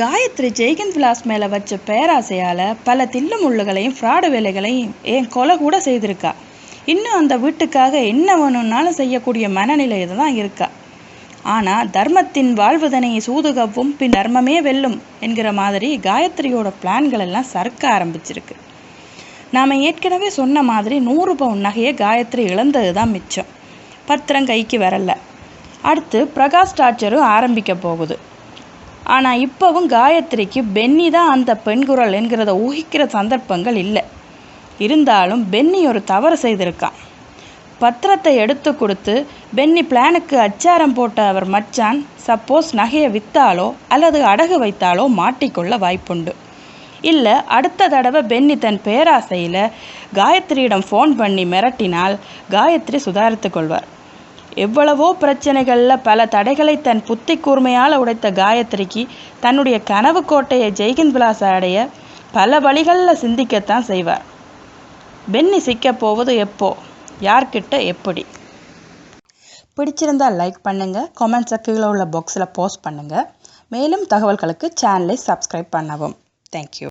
காயத்ரி ஜெய்கந்த் விலாஸ் மேலே வச்ச பேராசையால் பல தில்லு முள்ளுகளையும் ஃப்ராடு வேலைகளையும் ஏன் கொலை கூட செய்திருக்கா? இன்னும் அந்த வீட்டுக்காக என்ன வேணும்னாலும் செய்யக்கூடிய மனநிலையில் தான் இருக்கா? ஆனால் தர்மத்தின் வாழ்வுதனையை சூதுகவும் பின் தர்மமே வெல்லும் என்கிற மாதிரி காயத்ரியோட பிளான்கள் எல்லாம் சறுக்க ஆரம்பிச்சிருக்கு. நாம் ஏற்கனவே சொன்ன மாதிரி நூறு பவுன் நகையை காயத்ரி இழந்தது தான் மிச்சம். பத்திரம் கைக்கு வரல. அடுத்து பிரகாஷ் டார்ச்சரும் ஆரம்பிக்க போகுது. ஆனால் இப்போவும் காயத்ரிக்கு பென்னி தான் அந்த பெண்குரல் என்கிறத ஊகிக்கிற சந்தர்ப்பங்கள் இல்லை. இருந்தாலும் பென்னி ஒரு தவறு செய்திருக்கான். பத்திரத்தை எடுத்து கொடுத்து பென்னி பிளானுக்கு அச்சாரம் போட்ட அவர் மச்சான் சப்போஸ் நகையை விற்றாலோ அல்லது அடகு வைத்தாலோ மாட்டிக்கொள்ள வாய்ப்புண்டு. இல்லை அடுத்த தடவை பென்னி தன் பேராசையில் காயத்ரியிடம் ஃபோன் பண்ணி மிரட்டினால் காயத்ரி சுதாரித்து கொள்வார். எவ்வளவோ பிரச்சனைகளில் பல தடைகளை தன் புத்தி கூர்மையால் உடைத்த காயத்ரிக்கு தன்னுடைய கனவு கோட்டையை ஜெய்கிந்த் விலாச அடைய பல வழிகளில் சிந்திக்கத்தான் செய்வார். பென்னி சிக்கப்போவது எப்போ? யார்கிட்ட எப்படி? பிடிச்சிருந்தால் லைக் பண்ணுங்கள் கமெண்ட்ஸை கீழே உள்ள பாக்ஸில் போஸ்ட் பண்ணுங்கள் மேலும் தகவல்களுக்கு சேனலை சப்ஸ்கிரைப் பண்ணவும். தேங்க்யூ